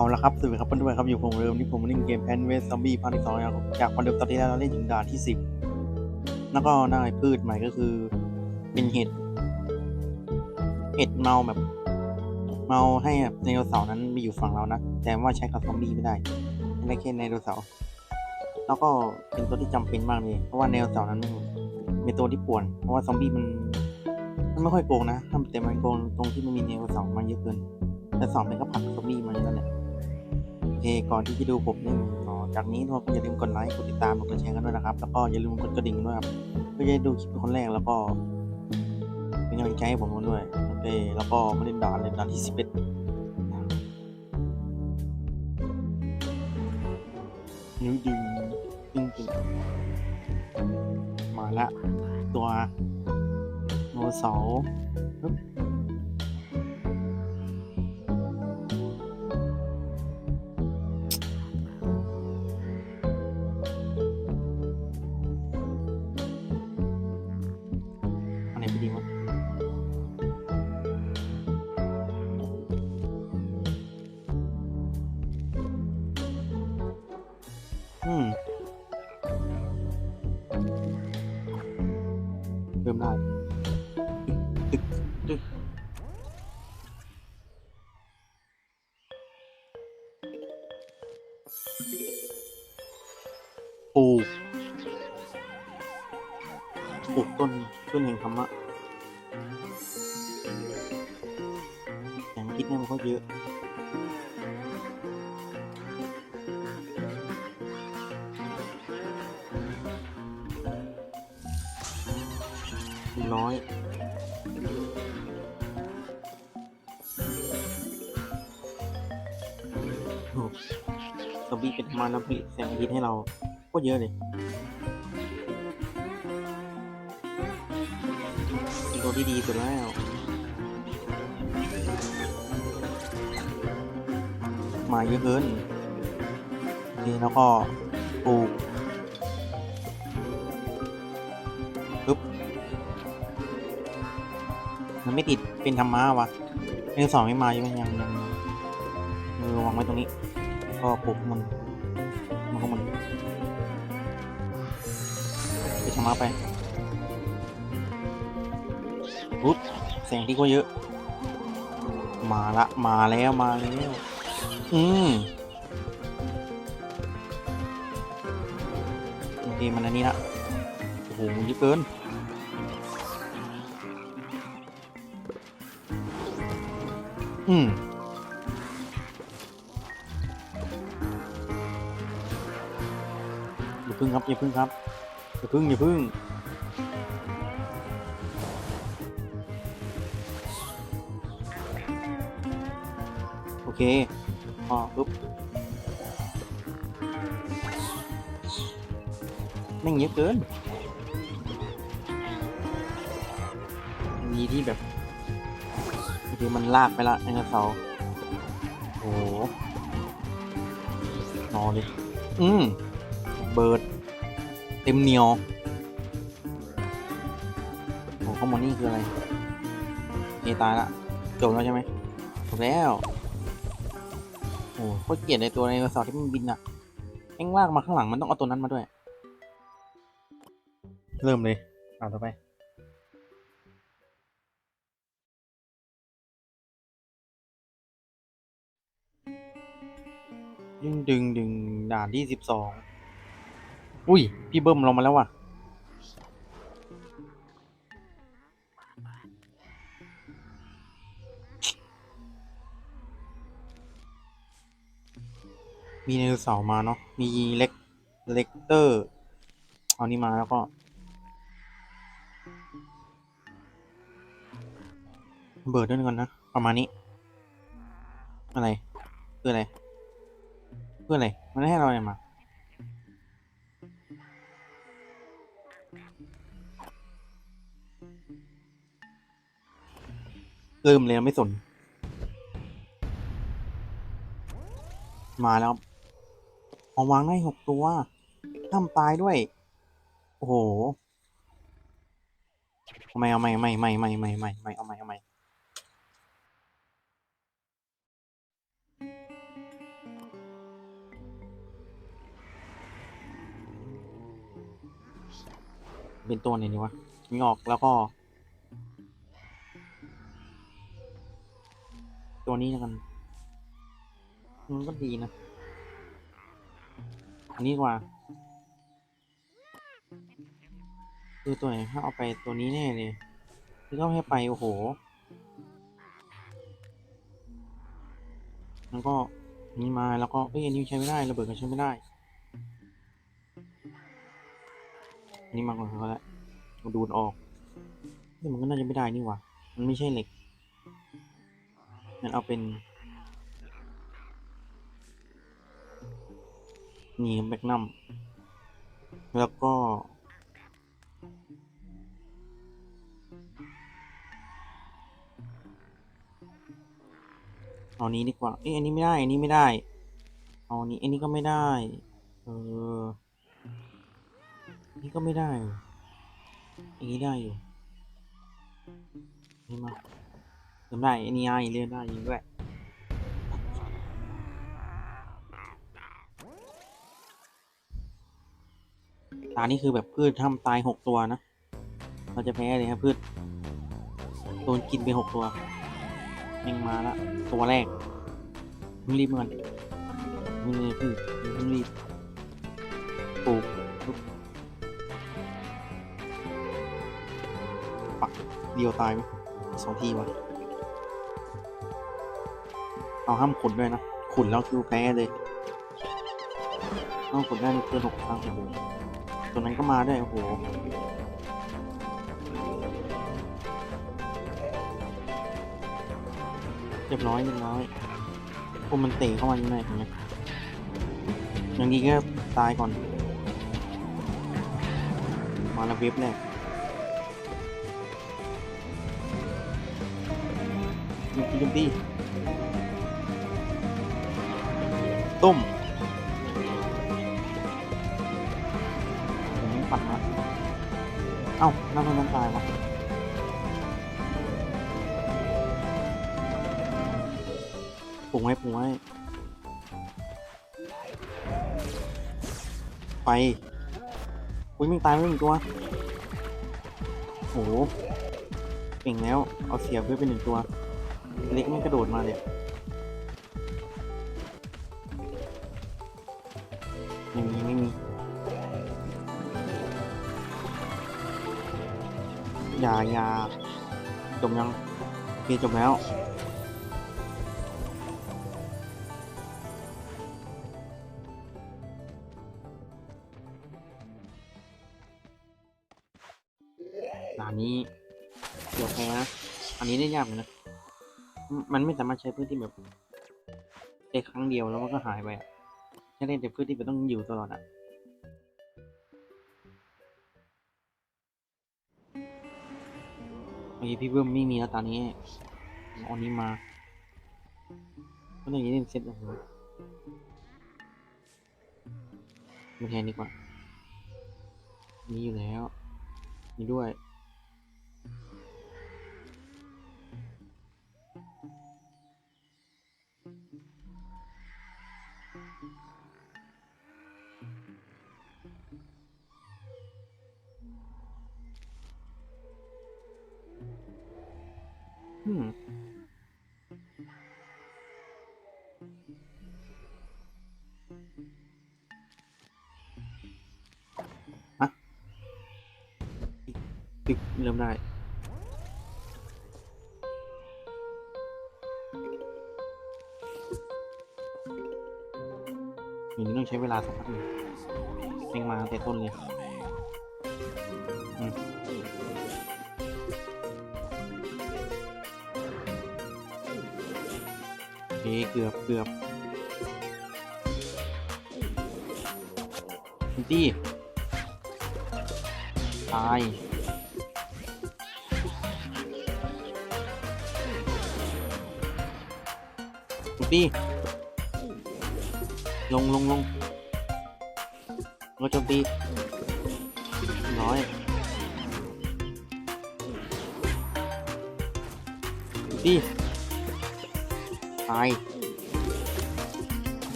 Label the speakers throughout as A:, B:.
A: เอาละครับสวัสดีครับเพื่อนๆครับอยู่ผมเริ่มที่ผมเล่นเกมแพนเวสซอมบี้ภาคที่สองนะครับจากวันเดิมตอนที่แล้วเราเล่นถึงด่านที่สิบแล้วก็หน้าไอ้พืชใหม่ก็คือ เป็นเห็ด เห็ดเมาแบบ เมาให้แบบไดโนเสาร์นั้นมีอยู่ฝั่งเรานะแต่ว่าใช้กับซอมบี้ไม่ได้ไม่ได้แค่ไดโนเสาร์แล้วก็เป็นตัวที่จำเป็นมากเลยเพราะว่าไดโนเสาร์นั้นเป็นตัวที่ป่วน เพราะว่าซอมบี้มันมันไม่ค่อยโกงนะแต่มันโกงตรงที่มันมีไดโนเสาร์มาเยอะเกินแต่สองเป็นก็ผักซอมบี้มานั่นแหละ เคก่อนที่จะดูผมเล่นต่อจากนี้ทุกคนอย่าลืมกดไลค์กดติดตามกดแชร์กันด้วยนะครับ แล้วก็อย่าลืมกดกระดิ่งด้วยครับเพื่อจะได้ดูคลิปคนแรกแล้วก็เป็นกำลังใจให้ผมด้วยโอเคแล้วก็มาเล่นด่านเลยด่านที่สิบเอ็ดนิ้วดึงดึงดึงมาละตัวโนเสาร์ ปลูกปลูกต้นต้นแห่งธรรมะแสงอาทิตย์เนี่ยมันก็เยอะร้อย บี้เป็นมาน้ำผลิตแสงอาทิตย์ให้เราก็เยอะเลยเป็นตัวที่ดีสุดแล้วมาเยอะเกินโอเคแล้วก็ปลูกปึ๊บมันไม่ติดเป็นธรรมะวะเรื่องสองไม่มาใช่ไหมยังยังเออวางไว้ตรงนี้ ก็ปลูกมันมันก็มันไปธรรมะไปปุ๊บแสงที่ก็เยอะ มาละมาแล้วมาแล้วอืมโอเคมันอันนี้ละโอ้โหมันเยอะเกินอืม พึ่งครับอย่าพึ่งครับอย่าพึ่งอย่าพึ่งโอเคพอปุ๊บแม่งเยอะเกิน มีที่แบบบางทีมันลากไปละไอ้เสาโอ้โหนอนเลยอืม เบิร์ดเต็มเหนียวโอ้ข้างบนนี่คืออะไรเอตายละจบแล้วใช่ไหมจบแล้วโอ้โคตรเกลียดในตัวไดโนเสาร์ที่มันบินอะแม่งลากมาข้างหลังมันต้องเอาตัวนั้นมาด้วย เริ่มเลยเอาต่อไปดึงดึงดึงด่านที่สิบสอง อุ้ย พี่เบิ้มลงมาแล้วว่ะ มีไดโนเสาร์มาเนาะ มีเล็กเล็กเตอร์ เอานี่มาแล้วก็ เบิร์ดด้วยกันนะ ประมาณนี้ อะไรคืออะไร เพื่ออะไร มันให้เราอะไรมา เริ่มเลยไม่สน มาแล้วเอาวางได้หกตัวห้ามตายด้วย โอ้โหทำไมเอาไม่ไม่ไม่ไม่ไม่ไม่ไม่เอาไม่เอาไม่เป็นตัวไหนดีวะงอกแล้วก็ ตัวนี้แล้วกัน มันก็ดีนะอันนี้กว่า คือตัวไหนถ้าเอาไปตัวนี้แน่เลยคือก็ให้ไป โอ้โห แล้วก็นนี้มาแล้วก็เอ้ยอันนี้ใช้ไม่ได้ระเบิดก็ใช้ไม่ได้นนี้มาก่อนก็แล้วดูดออกนี่มันก็น่าจะไม่ได้นี่ว่ามันไม่ใช่เหล็ก งั้นเอาเป็น นี่แบกนัมแล้วก็ เอานี้ดีกว่า เอ้ยอันนี้ไม่ได้ อันนี้ไม่ได้ เอาอันนี้ อันนี้ก็ไม่ได้ เอออันนี้ก็ไม่ได้ อันนี้ได้อยู่ นี่มา เริ่มได้อันนี้ไอเลื่อนได้ยิงด้วยตานี่คือแบบพืชทำตายหกตัวนะ เราจะแพ้เลยครับพืช โดนกินไปหกตัวแม่งมาละตัวแรกมึงรีบมันมึงเลยพืชมึงรีบปลูกปักเดียวตายไหมสองทีวะ เอาห้ามขุนด้วยนะขุนแล้วคือแพ้เลยต้องขุนได้ในเกินหกครั้งโอ้โหตัวนั้นก็มาได้โอ้โหเรียบร้อยเรียบร้อยพวกมันเตะเข้ามาอยู่ในเนไหมอย่างนี้ก็ตายก่อน มาแล้วเว็บแรกยุตียุตี ตุ้มผมปัดนะเอ้านั่นมันตายวะปรุงไว้ปรุงไว้ไปอุ้ยมึงตายไม่หนึ่งตัวโหเก่งแล้ว เอาเสียบเพื่อเป็นหนึ่งตัว เล็กมันกระโดดมาเลย อย่าอย่าจบยังโอเคจบแล้วด่านนี้เดี๋ยวแพ้นะอันนี้ได้ยากเลยนะ มันไม่สามารถใช้พื้นที่แบบได้ครั้งเดียวแล้วมันก็หายไปอะใช้ได้แต่พื้นที่มันต้องอยู่ตลอดอะ โอเคพี่เบิ้มไม่มีแล้วตอนนี้เอาอันนี้มาก็เลยเล่นเซตโอ้โหมาแทนดีกว่า มีอยู่แล้ว มีด้วย ฮะปิดเริ่มได้อย่างนี้ต้องใช้เวลาสักพักหนึ่งเร่งมาแต่ต้นเลย โอเคเกือบเกือบคุณตี้ตายคุณตี้ลงลงลงรถโจมตีร้อยตี ตาย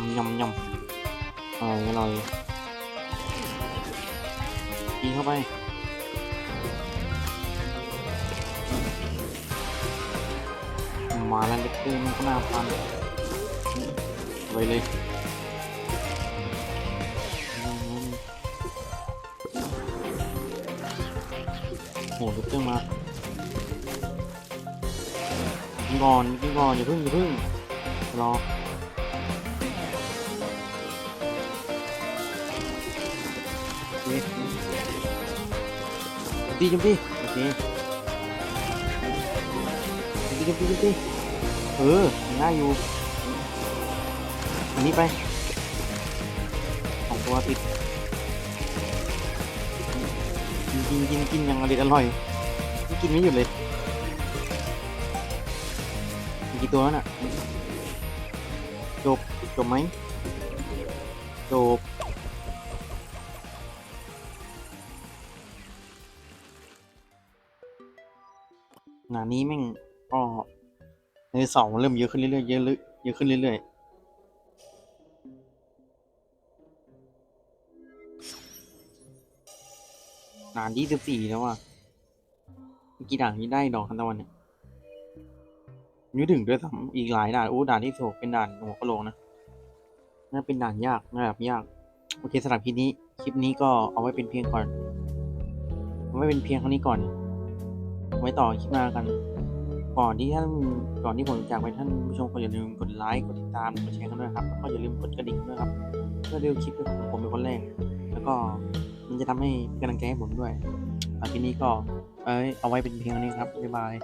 A: ำยำยำอร่อยอร่อยยิงเข้าไปมาแล้วเล็กเกอร์มันก็น่าพันไปเลยโหเล็กเกอร์มา ก่อนยิงก่อนอย่าพึ่งอย่าพึ่งรอโอเคตีจุ๊บดิโอเคจุ๊บจุ๊บจุ๊บจุ๊บเอองได้อยู่ อันนี้ไปสองตัวติดกินกินกินกินยังอร่อยอร่อย กินไม่หยุดเลย กี่ตัวแล้วน่ะ จบ จบไหม จบงานนี้แม่งก็ในสองเริ่มเยอะขึ้นเรื่อยๆ เยอะลึเยอะขึ้นเรื่อยๆด่านยี่สิบสี่แล้วอะเมื่อกี่ด่านนี้ได้ดอกคันตะวันเนี่ย ไม่ถึงด้วยซ้ำอีกหลายด่านโอ้ด่านที่สิบหกเป็นด่านหัวกะโหลกนะน่าเป็นด่านยากน่าแบบยาก โอเคสำหรับคลิปนี้ คลิปนี้ก็เอาไว้เป็นเพียงก่อนเอาไว้เป็นเพียงเท่านี้ก่อน ไว้ต่อคลิปหน้ากัน ก่อนที่ท่านก่อนที่ผมจากไปท่านผู้ชมก็อย่าลืมกดไลค์กดติดตามกดแชร์กันด้วยครับแล้วก็อย่าลืมกดกระดิ่งด้วยครับเพื่อเร็วคลิปของผมเป็นคนแรกแล้วก็มันจะทำให้กำลังใจให้ผมด้วยคลิปนี้ก็ เอ้ยเอาไว้เป็นเพียงเท่านี้ครับบ๊ายบาย